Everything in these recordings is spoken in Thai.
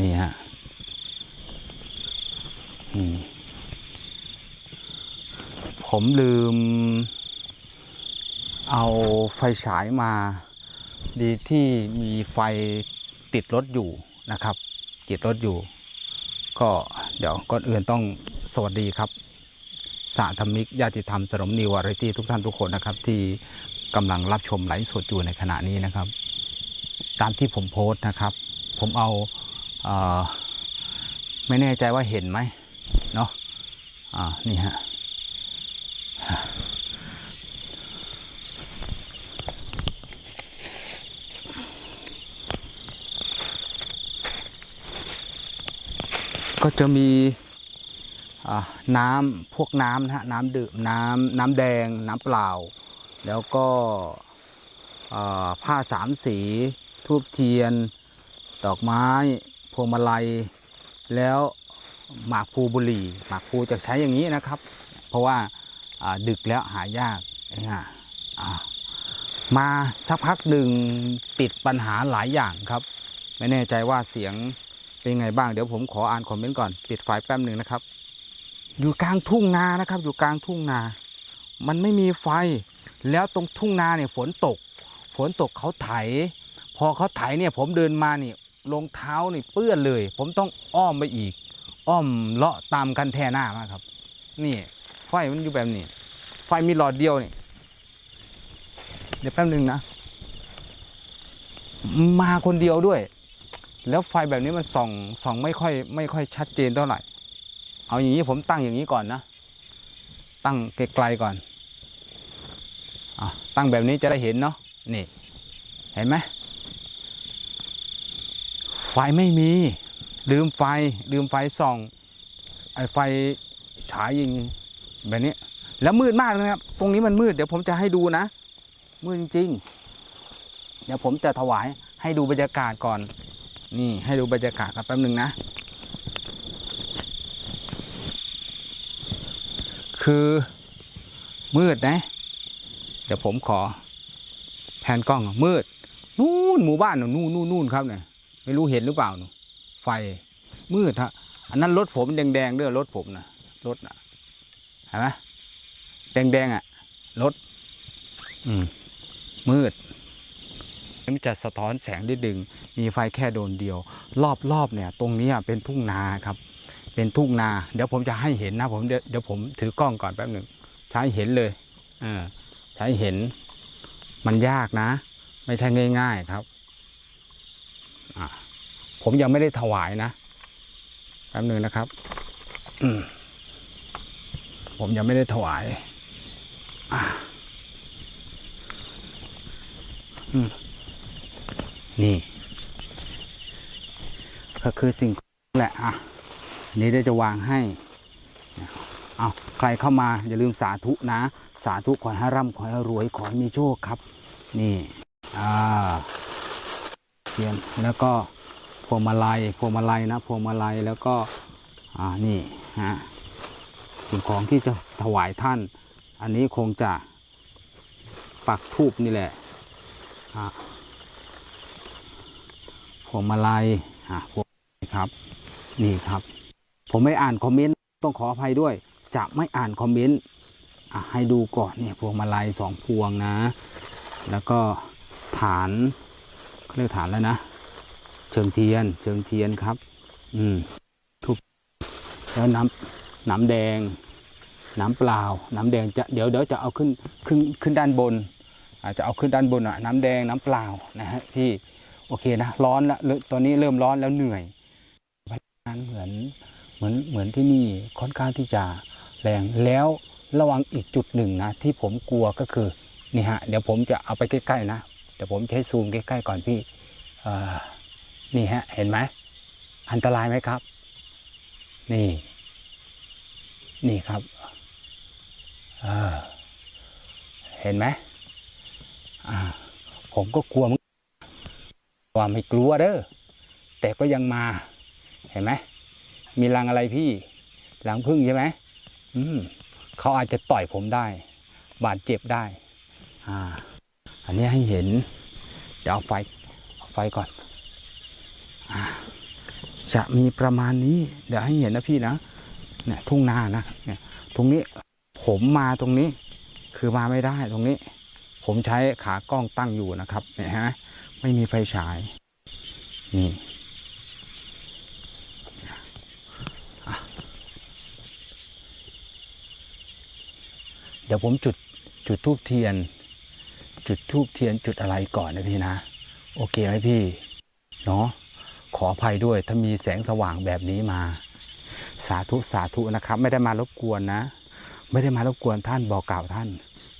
นี่ฮะมผมลืม เอาไฟฉายมา ดีที่มีไฟติดรถอยู่นะครับ ติดรถอยู่ ก็เดี๋ยวก่อนอื่นต้องสวัสดีครับสาธรรมิกญาติธรรมสนมนิววาไรตี้ทุกท่านทุกคนนะครับ ที่กำลังรับชมไลฟ์สดอยู่ในขณะนี้นะครับ ตามที่ผมโพสต์นะครับ ผมเอา ไม่แน่ใจว่าเห็นไหมเนาะอ่านี่ฮะก็จะมีน้ำพวกน้ำนะฮะน้ำดื่มน้ำน้ำแดงน้ำเปล่า แล้วก็ผ้าสามสี ทูบเทียน ดอกไม้ วงมาลัย แล้วหมากพลูบุหรี่ หมากพลูจะใช้อย่างนี้นะครับ เพราะว่าดึกแล้วหายากนะมาสักพักหนึ่งติดปัญหาหลายอย่างครับ ไม่แน่ใจว่าเสียงเป็นไงบ้างเดี๋ยวผมขออ่านคอมเมนต์ก่อนปิดไฟแป๊บหนึ่งนะครับ อยู่กลางทุ่งนานะครับ อยู่กลางทุ่งนา มันไม่มีไฟ แล้วตรงทุ่งนาเนี่ยฝนตก ฝนตกเขาไถ พอเขาไถเนี่ยผมเดินมานี่ รองเท้านี่เปื้อนเลย ผมต้องอ้อมไปอีก อ้อมเลาะตามกันแท่หน้ามาครับ นี่ไฟมันอยู่แบบนี้ ไฟมีหลอดเดียวนี่เดี๋ยวแป๊บหนึ่งนะ มาคนเดียวด้วย แล้วไฟแบบนี้มันส่องส่องไม่ค่อย ไม่ค่อยชัดเจนเท่าไหร่ เอาอย่างนี้ผมตั้งอย่างนี้ก่อนนะ ตั้งไกลๆก่อนอตั้งแบบนี้จะได้เห็นเนาะนี่ เห็นไหม ไฟไม่มีลืมไฟลืมไฟส่องไอไฟฉายยิงแบบนี้แล้วมืดมากนะครับ ตรงนี้มันมืดเดี๋ยวผมจะให้ดูนะ มืดจริงเดี๋ยวผมจะถวายให้ดูบรรยากาศก่อน นี่ให้ดูบรรยากาศกันแป๊บหนึ่งนะ คือมืดนะ เดี๋ยวผมขอแผนกล้องมืด นู่นหมู่บ้านนู่นนู่นนู่นครับเนี่ย ไม่รู้เห็นหรือเปล่าหนูไฟมืดฮะอันนั้นรถผมแดงๆเด้อรถผมนะรถนะเห็นไหมแดงๆอะรถอืมมืดมันจะสะท้อนแสงได้ดึง มีไฟแค่โดนเดียว รอบๆเนี่ย ตรงนี้เป็นทุ่งนาครับ เป็นทุ่งนา เดี๋ยวผมจะให้เห็นนะผมเดี๋ยวเดี๋ยวผมถือกล้องก่อนแป๊บหนึ่งใช้เห็นเลยเออใช้เห็นมันยากนะ ไม่ใช่ง่าย ๆครับอะ ผมยังไม่ได้ถวายนะแป๊บหนึ่งนะครับมผมยังไม่ได้ถวายนี่ ก็คือสิ่งแหละอะอันนี้ได้จะวางให้เอาใครเข้ามาอย่าลืมสาธุนะ สาธุขอให้ร่ำขอให้รวยขอให้มีโชคครับ นี่อ่าเทียนแล้วก็ วงมาลัยพวงมาลัยนะพวงมาลัยแล้วก็อ่านี่ฮะสิ่งของที่จะถวายท่าน อันนี้คงจะปักทูบนี่แหละอ่าพวงมาลัยอะพวงครับนี่ครับ ผมไม่อ่านคอมเมนต์ต้องขออภัยด้วย จะไม่อ่านคอมเมนต์อะให้ดูก่อนเนี่ยพวงมาลัยสองพวงนะ แล้วก็ฐานเรียกฐานแล้วนะ เชิงเทียน เชิงเทียนครับ อืมทุบแล้วน้ำน้ำแดง น้ำเปล่า น้ำแดงจะเดี๋ยวเดี๋ยวจะเอาขึ้นขึ้นขึ้นด้านบน อาจจะเอาขึ้นด้านบนอะน้ำแดงน้ำเปล่านะฮะที่โอเคนะร้อนละตอนนี้เริ่มร้อนแล้วเหนื่อยพลังงานเหมือนเหมือนเหมือนที่นี่ค่อนข้างที่จะแรงแล้วระวังอีกจุดหนึ่งนะที่ผมกลัวก็คือนี่ฮะเดี๋ยวผมจะเอาไปใกล้ๆนะเดี๋ยวผมให้ซูมใกล้ๆก่อนพี่อ่อ นี่ฮะเห็นไหมอันตรายไหมครับ นี่ นี่ครับเออเห็นไหมผมก็กลัวเหมือนว่าไม่กลัวเด้อแต่ก็ยังมา เห็นไหมมีรังอะไรพี่รังพึ่งใช่ไหมอืมเขาอาจจะต่อยผมได้ บาดเจ็บได้ อ่า อันนี้ให้เห็น เดี๋ยวเอาไฟเอาไฟก่อน จะมีประมาณนี้ เดี๋ยวให้เห็นนะพี่นะเนี่ยทุ่งนานะเนี่ยตรงนี้ผมมาตรงนี้คือมาไม่ได้ตรงนี้ ผมใช้ขากล้องตั้งอยู่นะครับเนี่ยฮะไม่มีไฟฉายนี่เดี๋ยวผมจุดจุดทูบเทียน จุดทูบเทียนจุดอะไรก่อนนะพี่นะ โอเคไหมพี่ เนาะ ขออภัยด้วยถ้ามีแสงสว่างแบบนี้มา สาธุสาธุนะครับ ไม่ได้มารบกวนนะ ไม่ได้มารบกวนท่านบอกกล่าวท่าน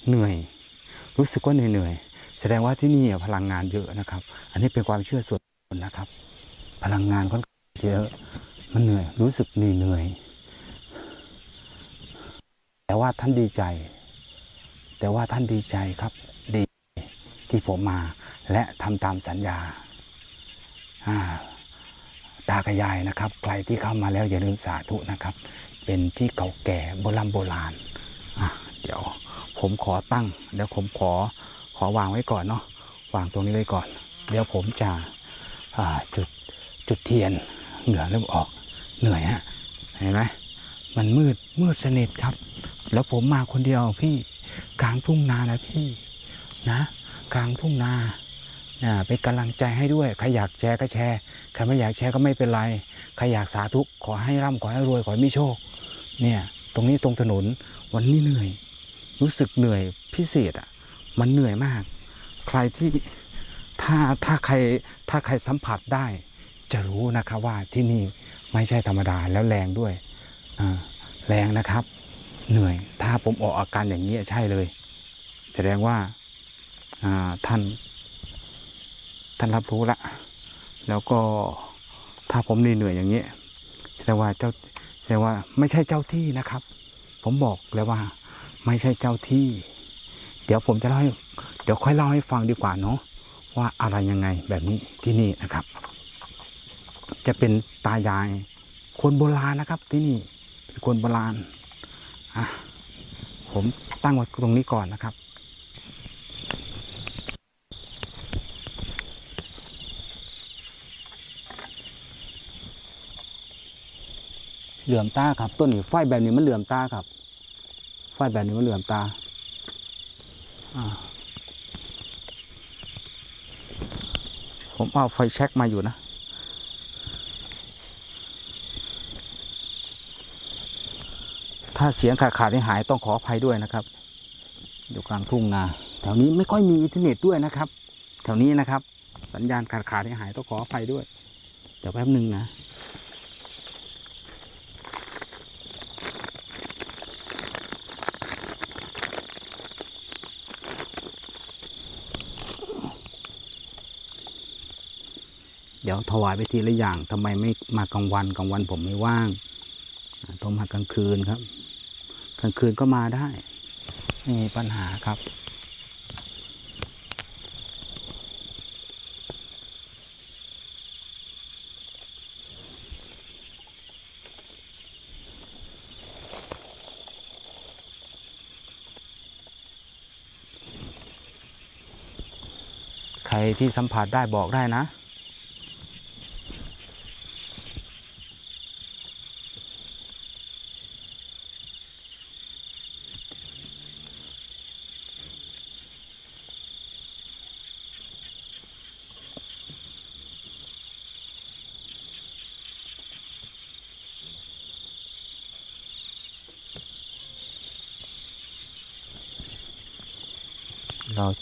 เหนื่อย รู้สึกว่าเหนื่อยแสดงว่าที่นี่พลังงานเยอะนะครับ อันนี้เป็นความเชื่อส่วนบุคคลนะครับ พลังงานค่อนข้างเยอะมันเหนื่อย รู้สึกเหนื่อยเหนื่อยแต่ว่าท่านดีใจ แต่ว่าท่านดีใจครับดีที่ผมมาและทำตามสัญญาอ่า ตากระยายนะครับ ใครที่เข้ามาแล้วอย่าลืมสาธุนะครับ เป็นที่เก่าแก่โบราณโบราณอะเดี๋ยวผมขอตั้งเดี๋ยวผมขอขอวางไว้ก่อนเนาะวางตรงนี้ไว้ก่อน เดี๋ยวผมจะจุดจุดเทียนเหงื่อเริ่มออกเหนื่อยฮะเห็นไหมมันมืดมืดสนิทครับ แล้วผมมาคนเดียวพี่กลางทุ่งนานะพี่นะ กลางทุ่งนา นะเป็นกำลังใจให้ด้วย ใครอยากแชร์ก็แชร์ ใครไม่อยากแชร์ก็ไม่เป็นไร ใครอยากสาธุขอให้ร่ำขอให้รวยขอให้มีโชค เนี่ย ตรงนี้ตรงถนนวันนี้เหนื่อย รู้สึกเหนื่อยพิเศษอะ มันเหนื่อยมาก ใครที่ถ้าถ้าใครถ้าใครสัมผัสได้ จะรู้นะครับว่าที่นี่ไม่ใช่ธรรมดาแล้วแรงด้วย แรงนะครับ เหนื่อย ถ้าผมออกอาการอย่างนี้ใช่เลย แสดงว่าท่าน ท่านรับรู้ละ แล้วก็ถ้าผมเหนื่อยอย่างนี้แสดงว่าเจ้าแสดงว่าไม่ใช่เจ้าที่นะครับ ผมบอกแล้วว่า ไม่ใช่เจ้าที่ เดี๋ยวผมจะเล่าให้เดี๋ยวค่อยเล่าให้ฟังดีกว่าเนาะว่าอะไรยังไงแบบนี้ที่นี่นะครับ จะเป็นตายายคนโบราณนะครับที่นี่เป็นคนโบราณอะผมตั้งไว้ตรงนี้ก่อนนะครับ เหลื่อมตาครับ ต้นนี้ไฟแบบนี้มันเหลื่อมตาครับ ไฟแบบนี้มันเหลื่อมตาผมเอาไฟแช็กมาอยู่นะถ้าเสียงขาดขาดให้หายต้องขออภัยด้วยนะครับ อยู่กลางทุ่งนาแถวนี้ไม่ค่อยมีอินเทอร์เน็ตด้วยนะครับ แถวนี้นะครับ สัญญาณขาดขาดให้หายต้องขออภัยด้วย เดี๋ยวแป๊บหนึ่งนะ ดี๋ยวถวายไปทีละอย่างทำไมไม่มากลางวันกลางวันผมไม่ว่างต้องมากลางคืนครับ กลางคืนก็มาได้ ไม่มีปัญหาครับใครที่สัมผัสได้บอกได้นะ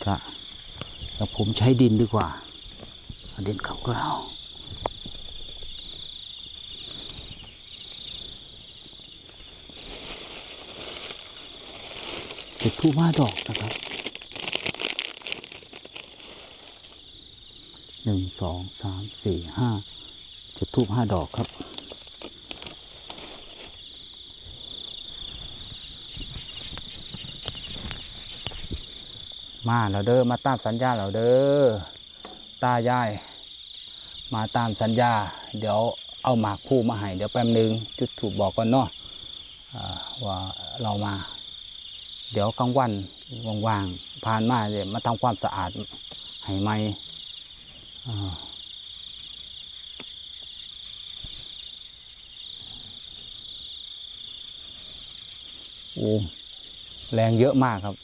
เราจะเดี๋ยวผมใช้ดินดีกว่าเดินเขากล่าวจุดทูบห้าดอกนะครับหนึ่งสองสามสี่ห้าจุดทูบห้าดอกครับ มาเราเด้อมาตามสัญญาเราเด้อตายาย มาตามสัญญา เดี๋ยวเอาหมากผู้มาให้เดี๋ยวแป๊บนึ่งจุดถูกบอกก่อนเนาะว่าเรามา เดี๋ยวกลางวันว่างๆผ่านมาเดี๋ยวมาทำความสะอาดให้ไหมโอ้แรงเยอะมากครับ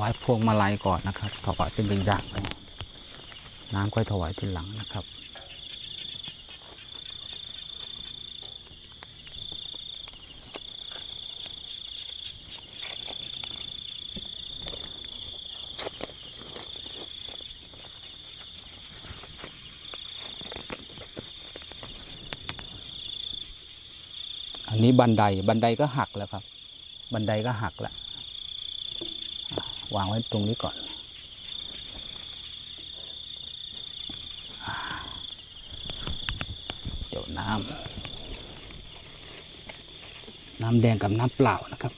วายพวงมาลัยก่อนนะครับ ถวายเป็นเป็นอย่างไปน้ำค่อยถวายทีหลังนะครับอันนี้บันไดบันไดก็หักแล้วครับ บันไดก็หักแล้ว วางไว้ตรงนี้ก่อน เดี๋ยวน้ำ น้ำแดงกับน้ำเปล่านะครับ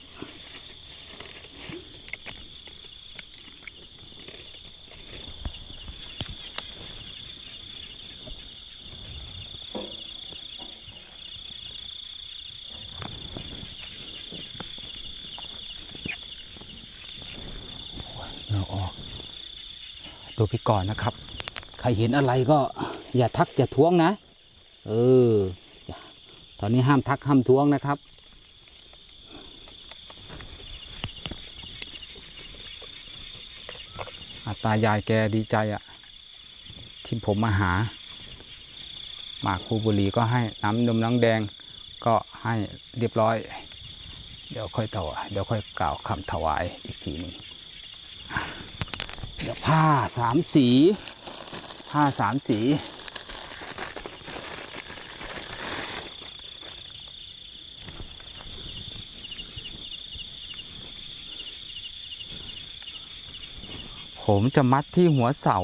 เราออก ดูพี่ ก่อนนะครับ ใครเห็นอะไรก็อย่าทักอย่าท้วงนะ เออ ตอนนี้ห้ามทักห้ามท้วงนะครับอาตายายแกดีใจอะที่ผมมาหา หมากคูบุรีก็ให้น้ำนมน้ำแดงก็ให้เรียบร้อย เดี๋ยวค่อยถวาเดี๋ยวค่อยกล่าวคำถวายอีกทีหนึ่ง เดี๋ยวผ้าสามสี ผ้าสามสี ผมจะมัดที่หัวเสา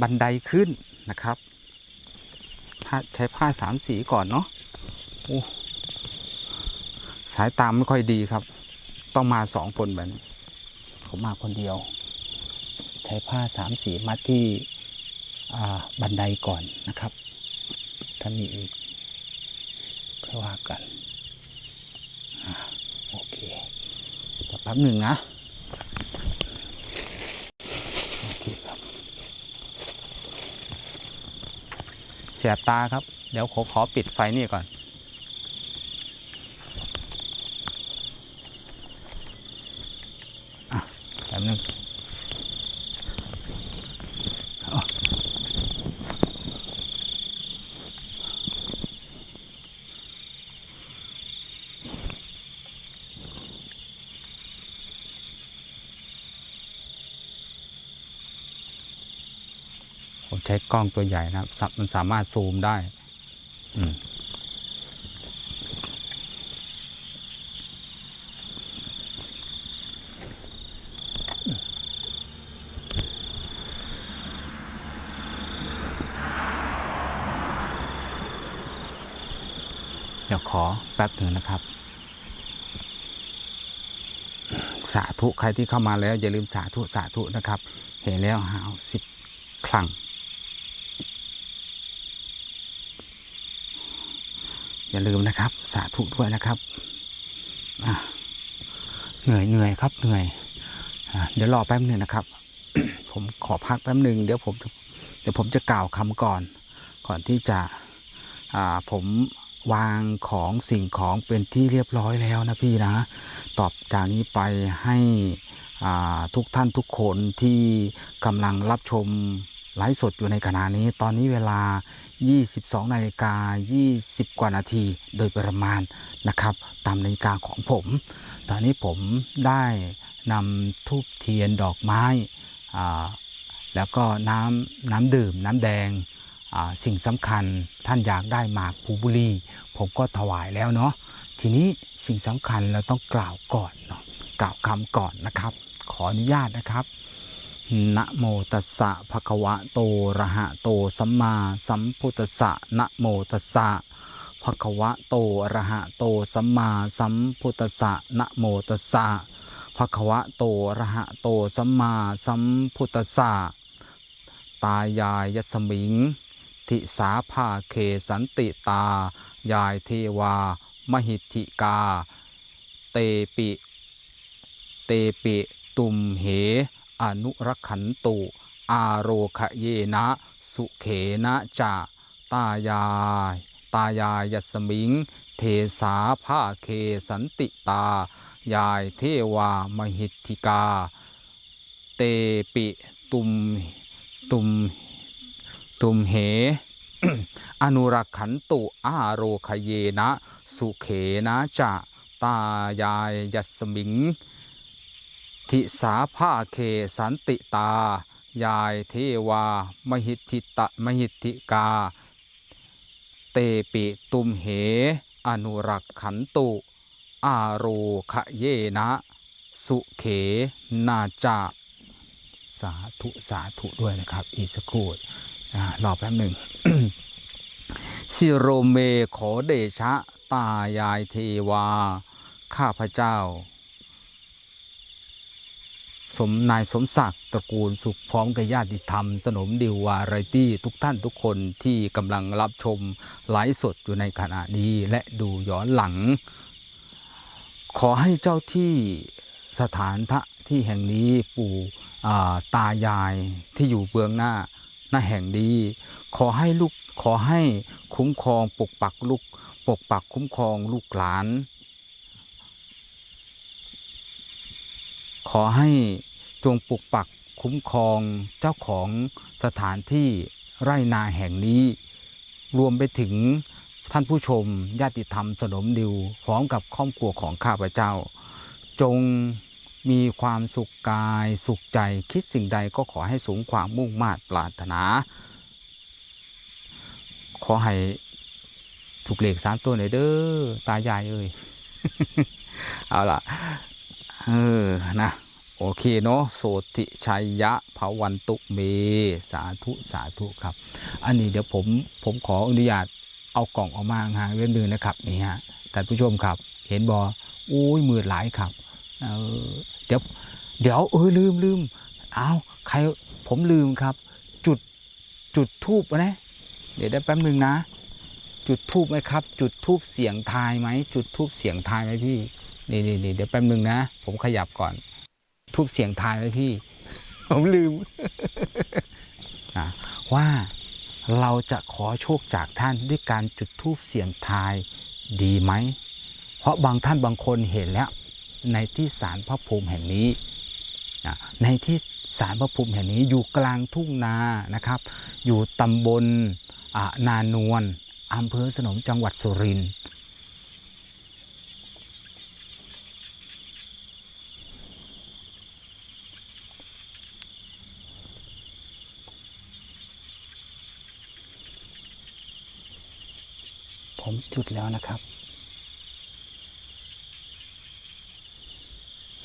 บันไดขึ้นนะครับผ้าใช้ผ้าสามสีก่อนเนาะโอ้สายตามไม่ค่อยดีครับ ต้องมาสองคนแบบนี้ ผมมาคนเดียว ใช้ผ้าสามสีมัดที่บันไดก่อนนะครับ ถ้ามีอีกค่อยว่ากันอโอเคเดี๋ยวแป๊บหนึ่งนะโอเคครับเสียบตาครับ เดี๋ยวขอขอปิดไฟนี่ก่อน อะแป๊บนึงเอาผมใช้ กล้องตัวใหญ่นะครับ มันสามารถซูมได้เดี๋ยวขอแป๊บหนึ่งนะครับ สาธุ ใครที่เข้ามาแล้ว อย่าลืมสาธุ สาธุนะครับ เห็นแล้วหาวสิบครั้ง อย่าลืมนะครับ สาธุด้วยนะครับเหนื่อยเหนื่อยครับเหนื่อยอเดี๋ยวรอแป๊บหนึ่งนะครับ ผมขอพักแป๊บหนึ่งเดี๋ยวผมจะเดี๋ยวผมจะกล่าวคำก่อน ก่อนที่จะผมวางของสิ่งของเป็นที่เรียบร้อยแล้วนะพี่นะ ตอบจากนี้ไปให้ทุกท่านทุกคนที่กำลังรับชม ไลฟ์สดอยู่ในขณะนี้ตอนนี้เวลา 22นาฬิกา 20 กว่านาทีโดยประมาณนะครับ ตามนาฬิกาของผม ตอนนี้ผมได้นำทูบเทียนดอกไม้ แล้วก็น้ำน้ำดื่ม น้ำแดง สิ่งสำคัญท่านอยากได้หมากภูบุรี ผมก็ถวายแล้วเนาะทีนี้สิ่งสำคัญเราต้องกล่าวก่อนเนาะกล่าวคำก่อนนะครับ ขออนุญาตนะครับ นะโมตัสสะภะคะวะโตระหะโตสัมมาสัมพุทธัสสะนะโมตัสสะภะคะวะโตระหะโตสัมมาสัมพุทธัสสะนะโมตัสสะภะคะวะโตระหะโตสัมมาสัมพุทธัสสะตายายยสมิง ทิสาภาเคสันติตา ยายเทวา มหิทธิกา เตปิ เตปิตุมเห อนุรักขันตุ อาโรคเยนะ สุเขนะจะตายาย ตายายยัสมิง เทสาภาเคสันติตา ยายเทวามหิทธิกา เตปิตุมตุมตุมเห อนุรักขันตุอาโรคเยนะ สุเขนะจะตายายยัสมิง ทิสาภาเคสันติตา ยายเทวา มหิทธิตะมหิทธิกา เตปิตุมเห อนุรักขันตุ อาโรคะเยนะ สุเขนาจาสาธุสาธุด้วยนะครับอีกสักครู่รอแป๊บหนึ่งสิโรเมขอเดชะ ตายายเทวา ข้าพเจ้า สมนายสมศักดิ์ตระกูลสุขพร้อมกับญาติธรรม สนมดิววาไรตี้ทุกท่านทุกคนที่กำลังรับชมไลฟ์สดอยู่ในขณะนี้และดูย้อนหลัง ขอให้เจ้าที่สถานทะที่แห่งนี้ปู่ตายายที่อยู่เบื้องหน้าหน้าแห่งนี้ ขอให้ลูกขอให้คุ้มครองปกปักลูกปกปักคุ้มครองลูกหลาน อให้จงปกปักคุ้มครองเจ้าของสถานที่ไร่นาแห่งนี้ รวมไปถึงท่านผู้ชมญาติธรรมสนมดิวพร้อมกับครอบครัวของข้าพเจ้า จงมีความสุขกายสุขใจคิดสิ่งใดก็ขอให้สูงความมุ่งมา่ปรารถนา ขอให้ถูกเลขสามตัวหน่อยเด้อตายายเอ้ย เอาล่ะ เออ นะ โอเคเนาะโสติชัยยะภาวันตุเม สาธุสาธุครับ อันนี้เดี๋ยวผมผมขออนุญาตเอากล่องออกมาห่างเรื่องนึงนะครับนี่ฮะท่านผู้ชมครับ เห็นบออุ้ยมือหลายครับเเดี๋ยวเดี๋ยวเออลืมลืมเอาใครผมลืมครับ จุดจุดทูบนะเดี๋ยวได้แป๊บนึงนะ จุดทูบไหมครับ จุดทูบเสียงทายไหมจุดทูบเสียงทายไหมพี่นี่นี่นี่เดี๋ยวแป๊บนึงนะ ผมขยับก่อน ทูบเสียงทายไหมพี่ ผมลืมนะว่าเราจะขอโชคจากท่านด้วยการจุดทูบเสียงทายดีไหม เพราะบางท่านบางคนเห็นแล้ว ในที่ศาลพระภูมิแห่งนี้นะในที่ศาลพระภูมิแห่งนี้อยู่กลางทุ่งนานะครับ อยู่ตำบลนานวลอำเภอสนมจังหวัดสุรินทร์ จุดแล้วนะครับ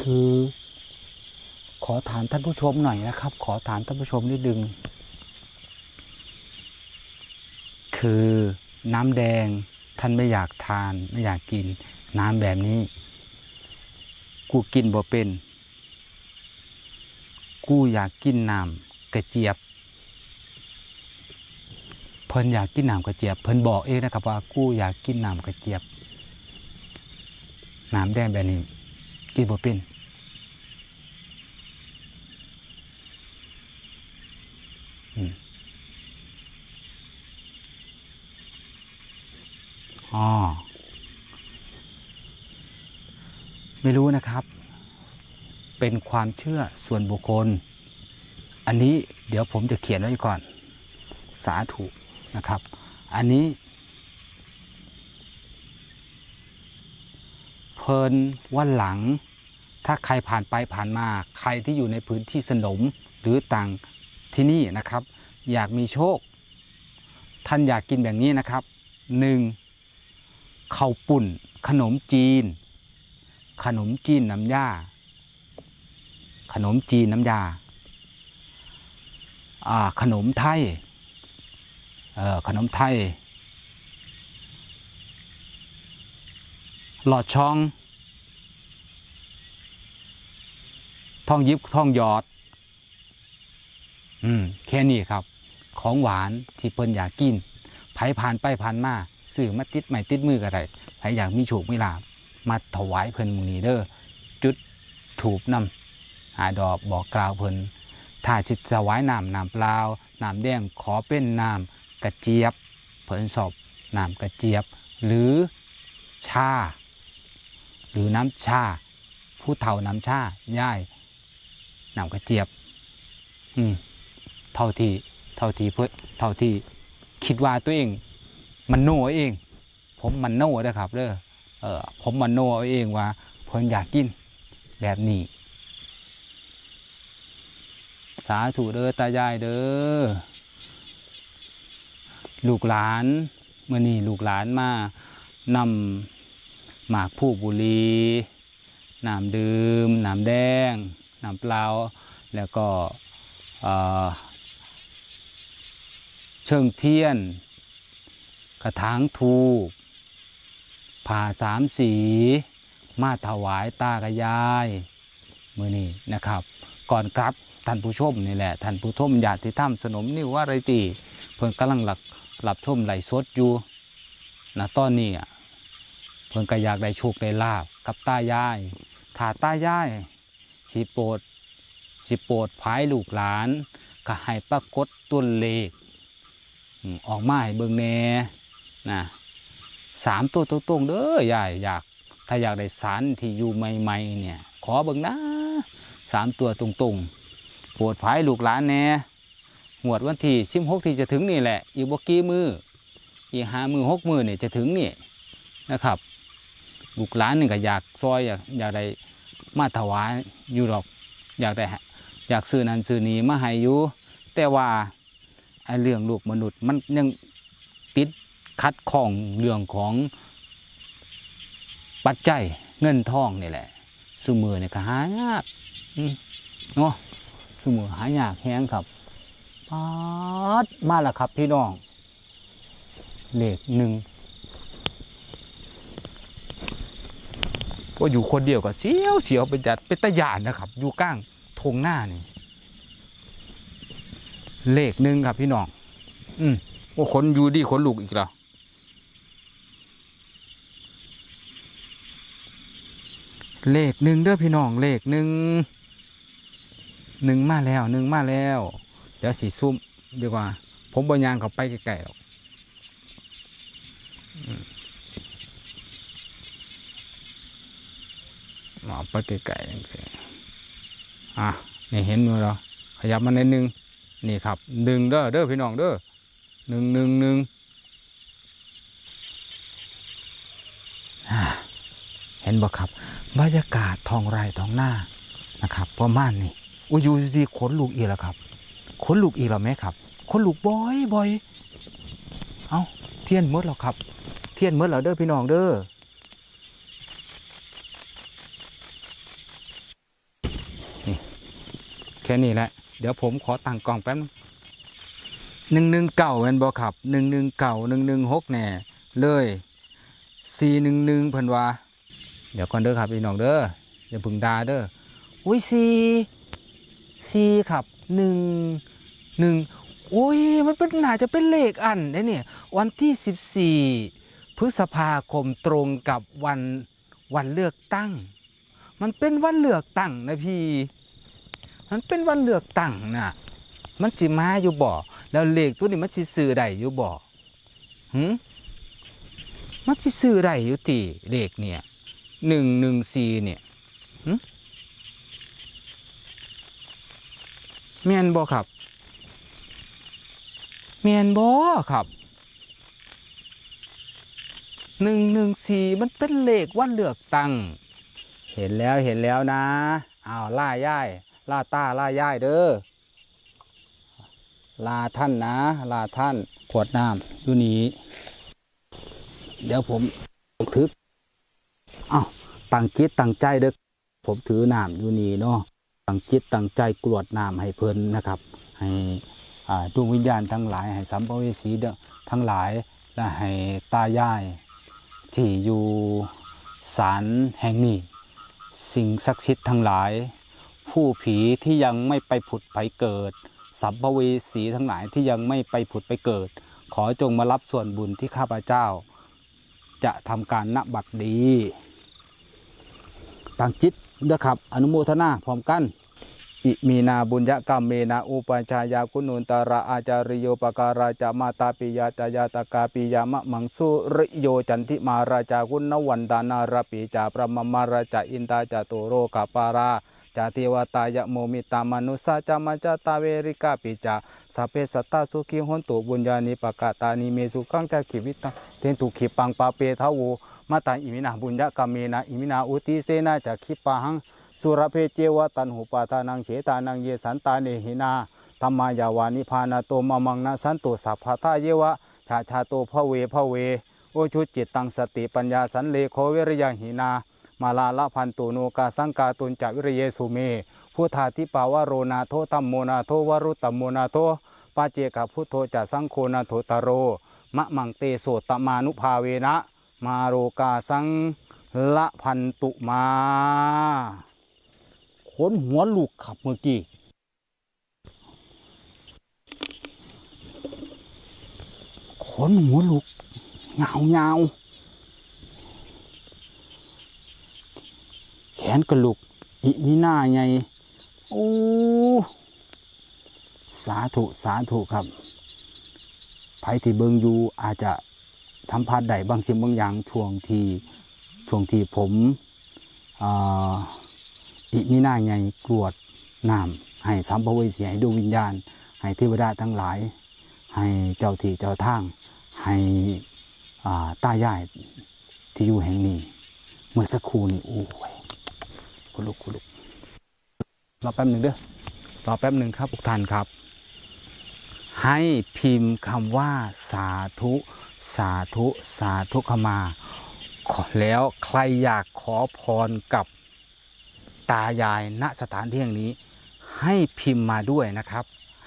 คือขอถามท่านผู้ชมหน่อยนะครับ ขอถามท่านผู้ชมนิดนึง คือน้ำแดงท่านไม่อยากทานไม่อยากกินน้ำแบบนี้ กูกินบ่เป็น กูอยากกินน้ำกระเจี๊ยบ เพิ่นอยากกินน้ำกระเจี๊ยบเพิ่นบอกเองนะครับว่ากู้อยากกินน้ำกระเจี๊ยบน้ำแดงแบบนี้กินบ่เป็นอ๋อไม่รู้นะครับ เป็นความเชื่อส่วนบุคคล อันนี้เดี๋ยวผมจะเขียนไว้ก่อน สาธุ นะครับ อันนี้ เพลินวันหลัง ถ้าใครผ่านไปผ่านมาใครที่อยู่ในพื้นที่สนมหรือต่างที่นี่นะครับ อยากมีโชค ท่านอยากกินแบบนี้นะครับหนึ่งข้าวปุ่น ขนมจีน ขนมจีนน้ำยาขนมจีนน้ำยาขนมไทย ขนมไทย หลอดช่อง ท่องยิบท่องหยอด อืมแค่นี้ครับ ของหวานที่เพิ่นอยากกินไผผ่านไปผ่านมาสื่อมาติดใหม่ติดมือก็ได้ไผอยากมีโชคมีลาภมาถวายเพิ่นมือนี้เด้อจุดถูบนำหาดอกบอกกล่าวเพิ่นถ้าสิถวายน้ำน้ำเปล่าน้ำแดงขอเป็นน้ำ กระเจี๊ยบเพิ่นสอบน้ำกระเจี๊ยบ หรือชา หรือน้ำชา ผู้เฒ่าน้ำชาย่ายน้ำกระเจี๊ยบ อืมเท่าที่เท่าที่เพื่อเท่าที่คิดว่าตัวเอง มันโน่เอาเองผมมันโน่นะครับเด้อเออผมมันโน่เอาเองว่าเพิ่นอยากกินแบบนี้สาธุเด้อตายายเด้อ ลูกหลานเมื่อนี้ลูกหลานมานำหมากผู้บุรีน้ำดื่มน้ำแดงน้ำเปล่าแล้วก็เชิงเทียน กระถางทูปผ่าสามสี มาถวายตากระยายมือนี้นะครับ ก่อนกลับท่านผู้ชมนี่แหละท่านผู้ชมญาติธรรมสนมนิวว่าไรตีเพิ่นกำลังหลัก หลับชมไหลสดอยู่นะตอนนี้อะเพิ่นก็อยากได้โชคได้ลาบกับตายายถ้าตายายสิโปรดสิโปรดภายลูกหลานก็ให้ปรากฏตัวเลขอออกมาให้เบิ่งแน่นะสามตัวตรงๆเด้อยายอยากถ้าอยากได้สารที่อยู่ใหม่ๆเนี่ยขอเบิ่งนะสามตัวตรงๆ โปรดภายลูกหลานแน่ หวดวันที่สิบหกที่จะถึงนี่แหละ อีกบกี่มืออีกหามือหกมือเนี่ยจะถึงนี่นะครับลูกหลานนี่ก็อยากซอยอยากอยากได้มาถวายอยู่หรอก อยากได้อยากซื้อนั้นซื้อนี้มาให้อยู่แต่ว่าไอ้เรื่องลูกมนุษย์มันยังติดคัดข้องเรื่องของปัจจัยเงินทองนี่แหละสมือเนี่ยก็หายากเนาะสมือหายากแห้งครับ ปาดมาแล้วครับพี่น้อง เลขหนึ่งก็อยู่คนเดียวก็เสียวเสียวเป็นจัดเป็นตะยานนะครับ อยู่กลางทงหน้านี่ เลขหนึ่งครับพี่น้อง อืมโอ้ขนอยู่ดีขนลูกอีกแล้วเลขหนึ่งเด้อพี่น้องเลขหนึ่งหนึ่งมาแล้วหนึ่งมาแล้ว เดี๋ยวสีซุ่มดีกว่า ผมบอยางเขาไปไกลๆหรอกมอาไปไกลๆอะนี่เห็นมือเราขยับมาในหนึ่งนี่ครับหนึ่งเด้อเด้อพี่น้องเด้อหนึ่งหนึ่งหนึ่งอ่าเห็นบ่ครับ บรรยากาศทองไร่ทองหน้านะครับประมาณนี้อุ้ยอยู่ดีขนลูกอีกแล้วครับ ขนลูกอีกแล้วไหมครับขนลูกบ่อยบ่อยเอาเทียนมดแล้วครับ เทียนมดแล้วเด้อพี่น้องเด้อนี่แค่นี้แหละ เดี๋ยวผมขอตั้งกล้องแป๊บหนึ่งหนึ่งเก่าเป็นบอครับหนึ่งหนึ่งเก่าหนึ่งหนึ่งหกแน่เลยสี่หนึ่งหนึ่งพิ่นวาเดี๋ยวก่อนเด้อครับพี่น้องเด้ออย่าพึ่งดาเด้ออุ้ยสี่สี่ครับหนึ่ง หนึ่งโอ้ยมันเป็นน่าจะเป็นเลขอันได้เนี่ยวันที่สิบสี่พฤษภาคมตรงกับวันวันเลือกตั้ง มันเป็นวันเลือกตั้งนะพี่มันเป็นวันเลือกตั้งน่ะมันสิมาอยู่บ่อแล้วเลขตัวนี้มันสิซื้อได้อยู่บ่หืมมันสิซื้อได้อยู่ติเลขเนี่ยหนึ่งหนึ่งสี่เนี่ยหืมแม่นบ่ครับ แม่นบ่ครับหนึ่งหนึ่งสี่มันเป็นเลขวันเลือกตั้ง เห็นแล้วเห็นแล้วนะอ้าวล่าย่ายล่าต้าล่าย่ายเด้อลาท่านนะ ลาท่านขวดน้ำอยู่นี้ เดี๋ยวผมถืออ้าวตั้งจิตตั้งใจเด้อผมถือน้ำอยู่นี่เนาะตั้งจิตตั้งใจกรวดน้ำให้เพิ่นนะครับ ให้ ดวงวิญญาณทั้งหลาย ให้สัมภเวสีเดทั้งหลาย และให้ตายาย ที่อยู่ศาลแห่งนี้ สิ่งศักดิ์สิทธิ์ทั้งหลาย ผู้ผีที่ยังไม่ไปผุดไปเกิด สัมภเวสีทั้งหลายที่ยังไม่ไปผุดไปเกิด ขอจงมารับส่วนบุญที่ข้าพเจ้า จะทำการณบัดดีตั้งจิตเด้อครับ อนุโมทนาพร้อมกัน อิมีนาบุญญกรรมเมนาอุปชายาคุณุนตระอาจาริโยปการาจามาตาปิยาจายาตกาปิยามะมังสุริโยจันทิมาราจาคุณนวันดานาราปิจาประมมาราจาอินตาจตุโรกาปาราจาเทวตายะโมมิตามนุสาจามาจาตาเวริกาปิจาสัพเพสัตตาสุขีหนตุบุญญาณิปกาตานิเมสุขังจาคิวิตังเทนตุขีปังปาเปทาวูมาตาอิมินาบุญญกรรมเมนาอิมินาอุติเสนาจะคิปะหัง สุรเพเจวตันหุปาทานังเฉตานังเยสันตาเนหินาธรรมายาวานิพานาโตมะมังนาสันตุสัพพะทาเยวะชาชาโตพระเวพระเว โอชุจิตตังสติปัญญาสันเลโควิริยหินา มาลาละพันตุโนกาสังกาตุนจวิริเยสุเมพุทธาธิปาวโรนาโทตัมโมนาโทวรุตตมโมนาโทปาเจกะพุทโธจะสังโคนาโทตโร มะมังเตโสตมานุภาเวนะ มาโรกาสังละพันตุมา นหัวลูกขับเมื่อกี้ขนหัวลูกเงาเงาแขนกระลุกอิมีหน้าไงโอ้สาธุสาธุครับไผที่เบิงอยู่อาจจะสัมผัสได้บางสิ่งบางอย่างช่วงที่ช่วงที่ผมอ่า อิมินาไงกรวดน้ำให้สัมภเวสีให้ดวงวิญญาณ ให้เทวดาทั้งหลาย ให้เจ้าที่เจ้าทาง ให้อ่าตายายที่อยู่แห่งนี้ เมื่อสักครู่นี้โอ้ยคุณลุกคุณลุกรอแป๊บหนึ่งเด้อรอแป๊บหนึ่งครับทุกท่านครับ ให้พิมพ์คำว่าสาธุสาธุสาธุขมาขอแล้วใครอยากขอพรกับ ตายายณสถานที่แห่งนี้ ให้พิมพ์มาด้วยนะครับ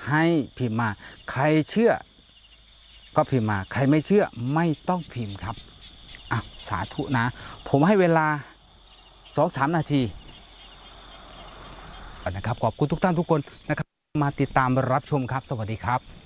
ให้พิมพ์มาใครเชื่อ ก็พิมพ์มา ใครไม่เชื่อไม่ต้องพิมพ์ครับอะสาธุนะ ผมให้เวลาสองสามนาทีนะครับขอบคุณทุกท่านทุกคนนะครับมาติดตามรับชมครับ สวัสดีครับ